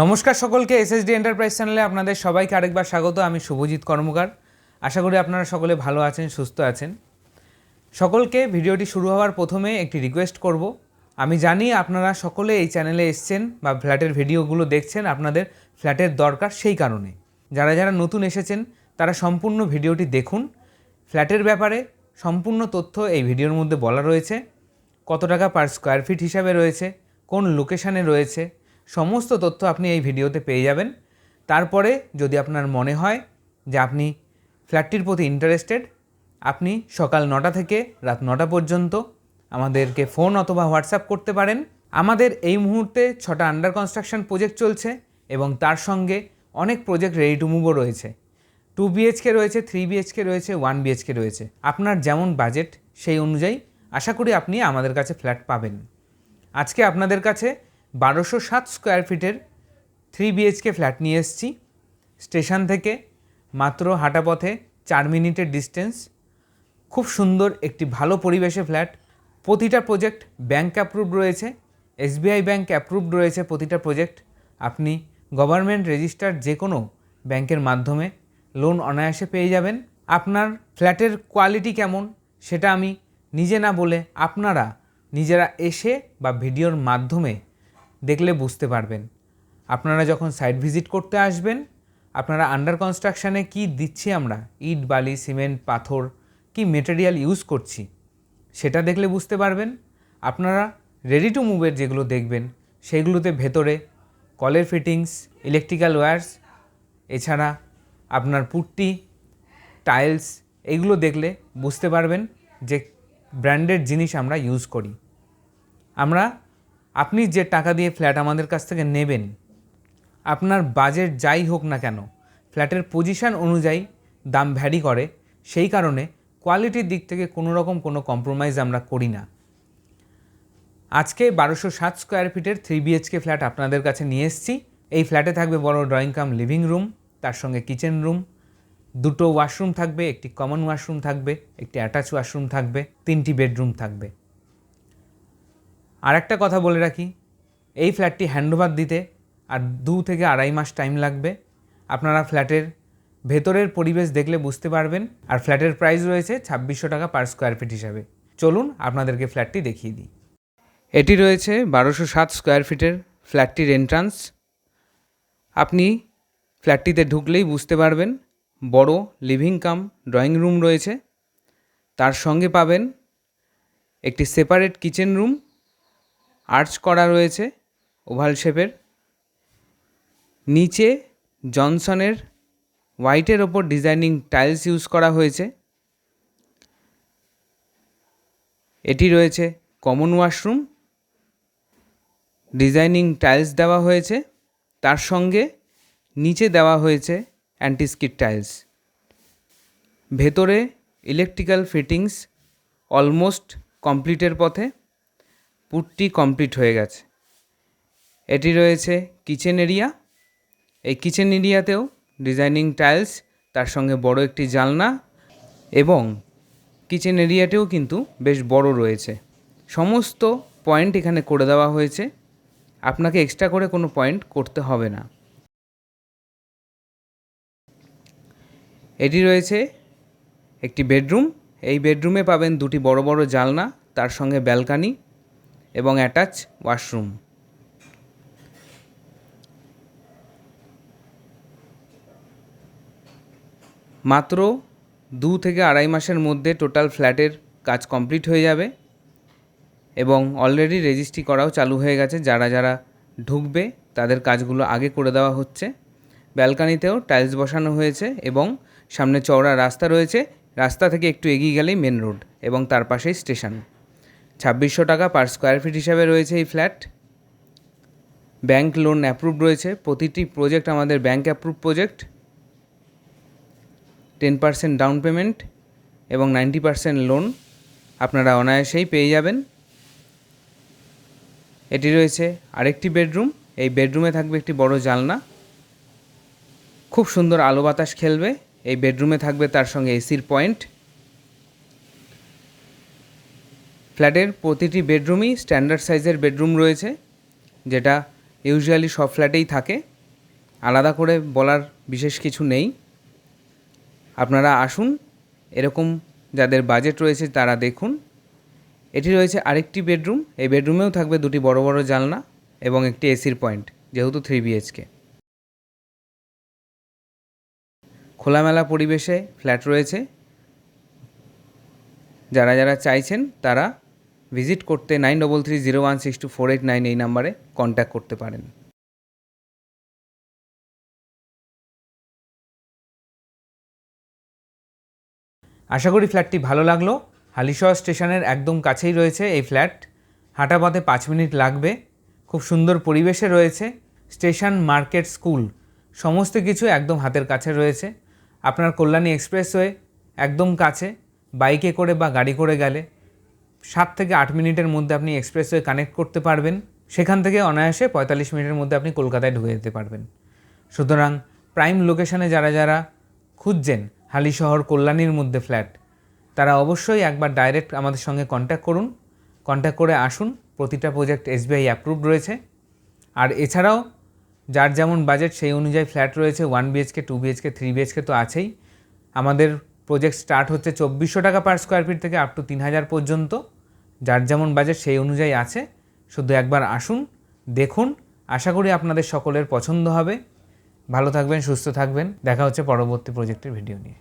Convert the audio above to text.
নমস্কার সকলকে SSD enterprise চ্যানেলে আপনাদের সবাইকে আরেকবার স্বাগত। আমি শুভজিৎ কর্মকার। আশা করি আপনারা সকলে ভালো আছেন, সুস্থ আছেন। সকলকে ভিডিওটি শুরু হওয়ার প্রথমে একটি রিকোয়েস্ট করব। আমি জানি আপনারা সকলে এই চ্যানেলে এসছেন বা ফ্ল্যাটের ভিডিওগুলো দেখছেন, আপনাদের ফ্ল্যাটের দরকার সেই কারণে। যারা যারা নতুন এসেছেন, তারা সম্পূর্ণ ভিডিওটি দেখুন। ফ্ল্যাটের ব্যাপারে সম্পূর্ণ তথ্য এই ভিডিওর মধ্যে বলা রয়েছে। কত টাকা পার স্কোয়ার ফিট হিসাবে রয়েছে, কোন লোকেশানে রয়েছে সমস্ত তথ্য আপনি এই ভিডিওতে পেয়ে যাবেন। তারপরে যদি আপনার মনে হয় যে আপনি ফ্ল্যাটটির প্রতি ইন্টারেস্টেড আপনি সকাল নটা থেকে রাত নটা পর্যন্ত আমাদেরকে ফোন অথবা হোয়াটসঅ্যাপ করতে পারেন। আমাদের এই মুহূর্তে ছটা আন্ডার কনস্ট্রাকশন প্রজেক্ট চলছে এবং তার সঙ্গে অনেক প্রজেক্ট রেডি টু মুভও রয়েছে। টু বিএইচকে রয়েছে থ্রি বিএইচকে রয়েছে ওয়ান বিএইচকে রয়েছে। আপনার যেমন বাজেট সেই অনুযায়ী আশা করি আপনি আমাদের কাছে ফ্ল্যাট পাবেন। আজকে আপনাদের কাছে বারোশো সাত স্কোয়ার ফিটের থ্রি বিএইচকে ফ্ল্যাট নিয়ে এসেছি। স্টেশন থেকে মাত্র হাঁটা পথে চার মিনিটের ডিস্টেন্স খুব সুন্দর একটি ভালো পরিবেশে ফ্ল্যাট প্রতিটা প্রজেক্ট ব্যাংক অ্যাপ্রুভড রয়েছে। এসবিআই ব্যাংক অ্যাপ্রুভড রয়েছে প্রতিটা প্রজেক্ট আপনি গভর্নমেন্ট রেজিস্টার যে কোনো ব্যাংকের মাধ্যমে লোন অনায়াসে পেয়ে যাবেন। আপনার ফ্ল্যাটের কোয়ালিটি কেমন সেটা আমি নিজে না বলে আপনারা নিজেরা এসে বা ভিডিওর মাধ্যমে দেখলে বুঝতে পারবেন। আপনারা যখন সাইট ভিজিট করতে আসবেন, আপনারা আন্ডার কনস্ট্রাকশানে কি দিচ্ছি আমরা? ইট, বালি সিমেন্ট পাথর কি মেটেরিয়াল ইউজ করছি? সেটা দেখলে বুঝতে পারবেন। আপনারা রেডি টু মুভের যেগুলো দেখবেন সেইগুলোতে ভেতরে কলের ফিটিংস ইলেকট্রিক্যাল ওয়্যার্স এছাড়া আপনার পুট্টি টাইলস এগুলো দেখলে বুঝতে পারবেন যে ব্র্যান্ডেড জিনিস আমরা ইউজ করি। আমরা আপনি যে টাকা দিয়ে ফ্ল্যাট আমাদের কাছ থেকে নেবেন, আপনার বাজেট যাই হোক না কেন, ফ্ল্যাটের পজিশন অনুযায়ী দাম ভ্যারি করে, সেই কারণে কোয়ালিটির দিক থেকে কোনো রকম কোনো কম্প্রোমাইজ আমরা করি না। আজকে বারোশো সাত স্কোয়ার ফিটের থ্রি বিএইচকে ফ্ল্যাট আপনাদের কাছে নিয়ে এসেছি। এই ফ্ল্যাটে থাকবে বড় ড্রয়িং কাম, লিভিং রুম, তার সঙ্গে কিচেন রুম, দুটো ওয়াশরুম থাকবে, একটি কমন ওয়াশরুম থাকবে, একটি অ্যাটাচ ওয়াশরুম থাকবে, তিনটি বেডরুম থাকবে। আর একটা কথা বলে রাখি, এই ফ্ল্যাটটি হ্যান্ডওভার দিতে আর দু থেকে আড়াই মাস টাইম লাগবে। আপনারা ফ্ল্যাটের ভেতরের পরিবেশ দেখলে বুঝতে পারবেন আর ফ্ল্যাটের প্রাইস রয়েছে ছাব্বিশশো টাকা পার স্কোয়ার ফিট হিসাবে। চলুন আপনাদেরকে ফ্ল্যাটটি দেখিয়ে দিই। এটি রয়েছে বারোশো সাত স্কোয়ার ফিটের ফ্ল্যাটটির এন্ট্রান্স আপনি ফ্ল্যাটটিতে ঢুকলেই বুঝতে পারবেন, বড় লিভিং কাম ড্রয়িং রুম রয়েছে। তার সঙ্গে পাবেন একটি সেপারেট কিচেন রুম আর্চ করা রয়েছে ওভাল শেপের। নিচে জনসনের হোয়াইটের ওপর ডিজাইনিং টাইলস ইউজ করা হয়েছে। এটি রয়েছে কমন ওয়াশরুম। ডিজাইনিং টাইলস দেওয়া হয়েছে। তার সঙ্গে নিচে দেওয়া হয়েছে অ্যান্টিস্কিট টাইলস। ভেতরে ইলেকট্রিক্যাল ফিটিংস অলমোস্ট কমপ্লিটের পথে। পুটটি কমপ্লিট হয়ে গেছে। এটি রয়েছে কিচেন এরিয়া এই কিচেন এরিয়াতেও ডিজাইনিং টাইলস তার সঙ্গে বড় একটি জালনা এবং কিচেন এরিয়াতেও কিন্তু বেশ বড় রয়েছে। সমস্ত পয়েন্ট এখানে করে দেওয়া হয়েছে। আপনাকে এক্সট্রা করে কোনো পয়েন্ট করতে হবে না। এটি রয়েছে একটি বেডরুম এই বেডরুমে পাবেন দুটি বড় বড় জালনা, তার সঙ্গে ব্যালকানি এবং অ্যাটাচ ওয়াশরুম মাত্র দু থেকে আড়াই মাসের মধ্যে টোটাল ফ্ল্যাটের কাজ কমপ্লিট হয়ে যাবে এবং অলরেডি রেজিস্ট্রি করাও চালু হয়ে গেছে। যারা যারা ঢুকবে, তাদের কাজগুলো আগে করে দেওয়া হচ্ছে। ব্যালকানিতেও টাইলস বসানো হয়েছে এবং সামনে চওড়া রাস্তা রয়েছে। রাস্তা থেকে একটু এগিয়ে গেলেই মেন রোড এবং তার পাশেই স্টেশন ছাব্বিশশো টাকা পার স্কোয়ার ফিট হিসাবে রয়েছে এই ফ্ল্যাট ব্যাংক লোন অ্যাপ্রুভ রয়েছে। প্রতিটি প্রজেক্ট আমাদের bank approve project ten percent down payment এবং নাইনটি পার্সেন্ট লোন আপনারা অনায়াসেই পেয়ে যাবেন। এটি রয়েছে আরেকটি বেডরুম এই বেডরুমে থাকবে একটি বড় জালনা খুব সুন্দর আলো বাতাস খেলবে। এই বেডরুমে থাকবে তার সঙ্গে এসির পয়েন্ট ফ্ল্যাটের প্রতিটি বেডরুমই স্ট্যান্ডার্ড সাইজের বেডরুম রয়েছে, যেটা ইউজুয়ালি সব ফ্ল্যাটেই থাকে। আলাদা করে বলার বিশেষ কিছু নেই। আপনারা আসুন, এরকম যাদের বাজেট রয়েছে তারা দেখুন। এটি রয়েছে আরেকটি বেডরুম, এই বেডরুমেও থাকবে দুটি বড় বড় জানলা এবং একটি এসির পয়েন্ট, যেহেতু থ্রি বিএইচকে। খোলামেলা পরিবেশে ফ্ল্যাট রয়েছে। যারা যারা চাইছেন তারা ভিজিট করতে nine double three zero one six two four eight nine এই নাম্বারে কন্ট্যাক্ট করতে পারেন। আশা করি ফ্ল্যাটটি ভালো লাগল। হালিশহর স্টেশনের একদম কাছেই রয়েছে এই ফ্ল্যাট। হাঁটা পথে পাঁচ মিনিট লাগবে। খুব সুন্দর পরিবেশে রয়েছে। স্টেশন, মার্কেট, স্কুল, সমস্ত কিছু একদম হাতের কাছে রয়েছে। আপনার কল্যাণী এক্সপ্রেসওয়ে একদম কাছে। বাইকে করে বা গাড়ি করে গেলে সাত থেকে আট মিনিটের মধ্যে আপনি এক্সপ্রেসওয়ে কানেক্ট করতে পারবেন। সেখান থেকে অনায়াসে পঁয়তাল্লিশ মিনিটের মধ্যে আপনি কলকাতায় ঢুকে যেতে পারবেন। সুতরাং প্রাইম লোকেশনে যারা যারা খুঁজছেন, হালি শহর কল্যাণীর মধ্যে ফ্ল্যাট, তারা অবশ্যই একবার ডাইরেক্ট আমাদের সঙ্গে কন্ট্যাক্ট করুন। কন্ট্যাক্ট করে আসুন, প্রতিটা প্রজেক্ট এসবিআই অ্যাপ্রুভড রয়েছে। আর এছাড়াও যার যেমন বাজেট, সেই অনুযায়ী ফ্ল্যাট রয়েছে। One BHK two BHK three BHK তো আছেই। আমাদের প্রজেক্ট স্টার্ট হচ্ছে চব্বিশশো টাকা পার স্কোয়ার ফিট থেকে আপ টু তিন হাজার পর্যন্ত। যার যেমন বাজেট সেই অনুযায়ী আছে। শুধু একবার আসুন, দেখুন। আশা করি আপনাদের সকলের পছন্দ হবে। ভালো থাকবেন, সুস্থ থাকবেন। দেখা হচ্ছে পরবর্তী প্রজেক্টের ভিডিও নিয়ে।